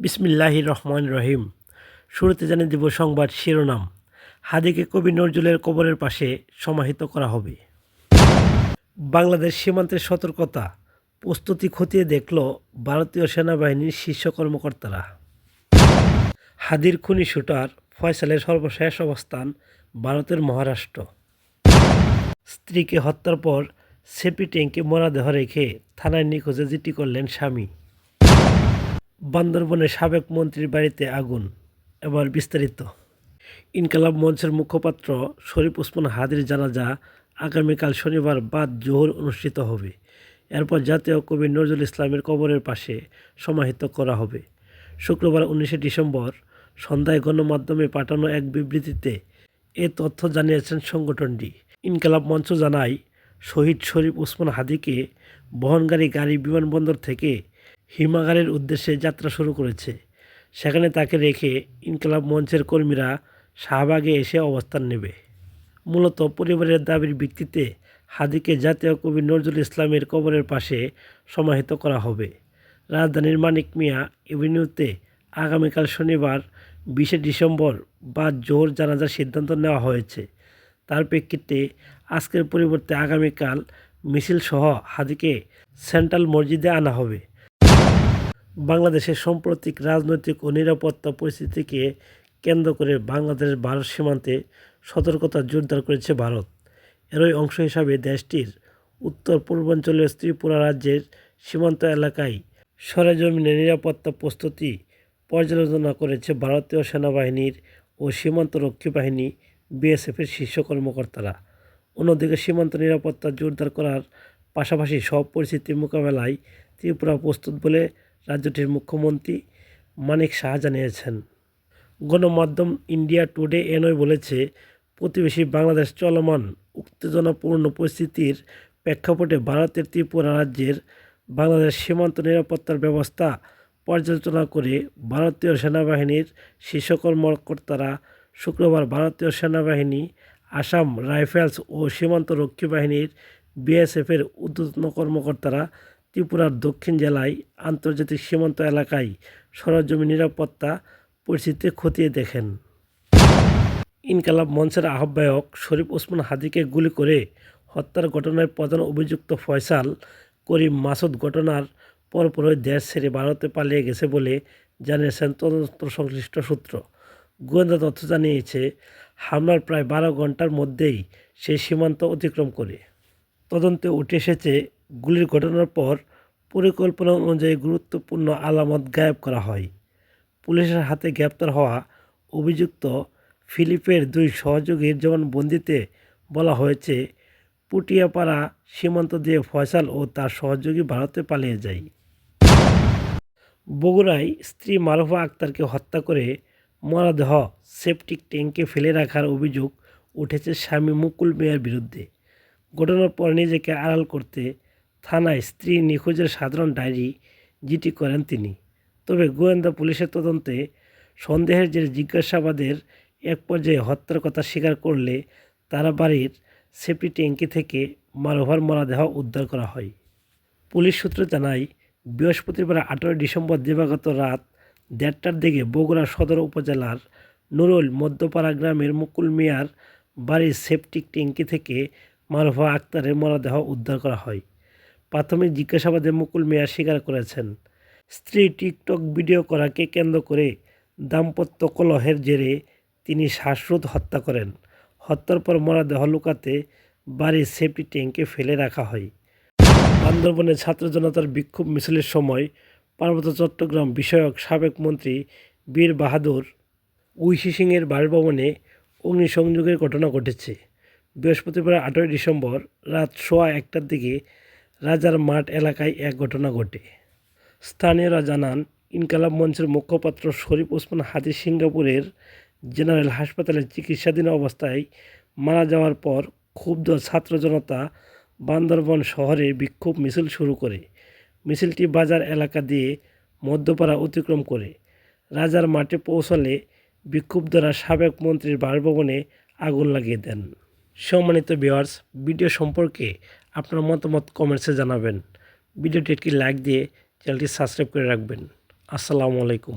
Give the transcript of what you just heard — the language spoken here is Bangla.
বিসমিল্লাহ রহমান রহিম। শুরুতে জানিয়ে দেব সংবাদ শিরোনাম। হাদিকে কবি নজরুলের কবরের পাশে সমাহিত করা হবে। বাংলাদেশ সীমান্তের সতর্কতা। প্রস্তুতি খতিয়ে দেখল ভারতীয় সেনাবাহিনীর শীর্ষ কর্মকর্তারা। হাদির খুনি শুটার ফয়সালের সর্বশেষ অবস্থান ভারতের মহারাষ্ট্র। স্ত্রীকে হত্যার পর সেপি ট্যাঙ্কে মরাদেহ রেখে থানায় নিখোঁজে জিটি করলেন স্বামী। বান্দরবনের সাবেক মন্ত্রীর বাড়িতে আগুন। এবার বিস্তারিত। ইনকালাব মঞ্চের মুখপাত্র শরীফ ওসমান হাদির জানাজা আগামীকাল শনিবার বাদ জোহর অনুষ্ঠিত হবে। এরপর জাতীয় কবি নজরুল ইসলামের কবরের পাশে সমাহিত করা হবে। শুক্রবার উনিশে ডিসেম্বর সন্ধ্যায় গণমাধ্যমে পাঠানো এক বিবৃতিতে এ তথ্য জানিয়েছেন সংগঠনটি। ইনকালাব মঞ্চ জানায়, শহীদ শরীফ ওসমান হাদিকে বহনকারী গাড়ি বিমানবন্দর থেকে হিমাগারের উদ্দেশ্যে যাত্রা শুরু করেছে। সেখানে তাকে রেখে ইনকলাব মঞ্চের কর্মীরা শাহবাগে এসে অবস্থান নেবে। মূলত পরিবারের দাবির ভিত্তিতে হাদিকে জাতীয় কবি নজরুল ইসলামের কবরের পাশে সমাহিত করা হবে। রাজধানীর মানিক মিয়া এভিনিউতে আগামীকাল শনিবার বিশে ডিসেম্বর বা জোর জানাজার সিদ্ধান্ত নেওয়া হয়েছে। তার প্রেক্ষিতে আজকের পরিবর্তে আগামীকাল মিছিলসহ হাদিকে সেন্ট্রাল মসজিদে আনা হবে। বাংলাদেশের সাম্প্রতিক রাজনৈতিক ও নিরাপত্তা পরিস্থিতিকে কেন্দ্র করে বাংলাদেশ ভারত সীমান্তে সতর্কতা জোরদার করেছে ভারত। এরই অংশ হিসাবে দেশটির উত্তর পূর্বাঞ্চলের ত্রিপুরা রাজ্যের সীমান্ত এলাকায় সরেজমিনে নিরাপত্তা প্রস্তুতি পর্যালোচনা করেছে ভারতীয় সেনাবাহিনীর ও সীমান্তরক্ষী বাহিনী বিএসএফের শীর্ষ কর্মকর্তারা। অন্যদিকে সীমান্ত নিরাপত্তা জোরদার করার পাশাপাশি সব পরিস্থিতি মোকাবেলায় ত্রিপুরা প্রস্তুত বলে রাজ্যটির মুখ্যমন্ত্রী মানিক শাহ জানিয়েছেন। গণমাধ্যম ইন্ডিয়া টুডে এনয় বলেছে, প্রতিবেশী বাংলাদেশ চলমান উত্তেজনাপূর্ণ পরিস্থিতির প্রেক্ষাপটে ভারতের ত্রিপুরা রাজ্যের বাংলাদেশ সীমান্ত নিরাপত্তার ব্যবস্থা পর্যালোচনা করে ভারতীয় সেনাবাহিনীর শীর্ষ কর্মকর্তারা শুক্রবার ভারতীয় সেনাবাহিনী, আসাম রাইফেলস ও সীমান্ত রক্ষী বাহিনীর বিএসএফের ঊর্ধ্বতন কর্মকর্তারা ত্রিপুরার দক্ষিণ জেলায় আন্তর্জাতিক সীমান্ত এলাকায় সরজমি নিরাপত্তা পরিস্থিতি খতিয়ে দেখেন। ইনকালাব মঞ্চের আহ্বায়ক শরীফ ওসমান হাদিকে গুলি করে হত্যার ঘটনায় প্রধান অভিযুক্ত ফয়সাল করিম মাসুদ ঘটনার পরপরই দেশ ছেড়ে ভারতে পালিয়ে গেছে বলে জানিয়েছেন তদন্ত সংশ্লিষ্ট সূত্র। গোয়েন্দা তথ্য জানিয়েছে, হামলার প্রায় বারো ঘণ্টার মধ্যেই সেই সীমান্ত অতিক্রম করে। তদন্তে উঠে এসেছে গুলির ঘটনার পর পরিকল্পনা অনুযায়ী গুরুত্বপূর্ণ আলামত গায়েব করা হয়। পুলিশের হাতে গ্রেপ্তার হওয়া অভিযুক্ত ফিলিপের দুই সহযোগীর জবানবন্দিতে বলা হয়েছে, পুটিয়াপাড়া সীমান্ত দিয়ে ফয়সাল ও তার সহযোগী ভারতে পালিয়ে যায়। বগুড়ায় স্ত্রী মারুফা আক্তারকে হত্যা করে মরাদেহ সেপটিক ট্যাঙ্কে ফেলে রাখার অভিযোগ উঠেছে স্বামী মুকুল মিয়ার বিরুদ্ধে। ঘটনার পর নিজেকে আড়াল করতে থানায় স্ত্রী নিখোঁজের সাধারণ ডায়েরি জিটি করেন তিনি। তবে গোয়েন্দা পুলিশের তদন্তে সন্দেহের যে জিজ্ঞাসাবাদের এক পর্যায়ে হত্যার কথা স্বীকার করলে তারা বাড়ির সেফটি ট্যাঙ্কি থেকে মারোভার মরাদেহ উদ্ধার করা হয়। পুলিশ সূত্র জানায়, বৃহস্পতিবার আঠেরোই ডিসেম্বর দিবাগত রাত দেড়টার দিকে বগুড়া সদর উপজেলার নুরুল মধ্যপাড়া গ্রামের মুকুল মিয়ার বাড়ির সেপটিক ট্যাঙ্কি থেকে মারুফা আক্তারের মরদেহ উদ্ধার করা হয়। প্রাথমিক জিজ্ঞাসাবাদে মুকুল মিয়া স্বীকার করেছেন, স্ত্রী টিকটক ভিডিও করাকে কেন্দ্র করে দাম্পত্য কলহের জেরে তিনি শ্বাসরোধ হত্যা করেন। হত্যার পর মরদেহ লুকাতে বাড়ির সেফটি ট্যাঙ্কে ফেলে রাখা হয়। বান্দরবনে ছাত্র জনতার বিক্ষোভ মিছিলের সময় পার্বত্য চট্টগ্রাম বিষয়ক সাবেক মন্ত্রী বীর বাহাদুর ঐশী সিংয়ের বাসভবনে অগ্নিসংযোগের ঘটনা ঘটেছে। বৃহস্পতিবার আটই ডিসেম্বর রাত সোয়া একটার দিকে রাজার মাঠ এলাকায় এক ঘটনা ঘটে। স্থানীয়রা জানান, ইনকালাব মঞ্চের মুখপাত্র শরীফ ওসমান হাদি সিঙ্গাপুরের জেনারেল হাসপাতালে চিকিৎসাধীন অবস্থায় মারা যাওয়ার পর ক্ষুব্ধ ছাত্র জনতা বান্দরবন শহরে বিক্ষোভ মিছিল শুরু করে। মিছিলটি বাজার এলাকা দিয়ে মধ্যপাড়া অতিক্রম করে। রাজার মাঠে পৌঁছলে বিক্ষুব্ধরা সাবেক মন্ত্রীর বাসভবনে আগুন লাগিয়ে দেন। সম্মানিত ভিউয়ার্স, ভিডিও সম্পর্কে আপনার মতামত কমেন্টসে জানাবেন। ভিডিওটি একটি লাইক দিয়ে চ্যানেলটি সাবস্ক্রাইব করে রাখবেন। আসসালামু আলাইকুম।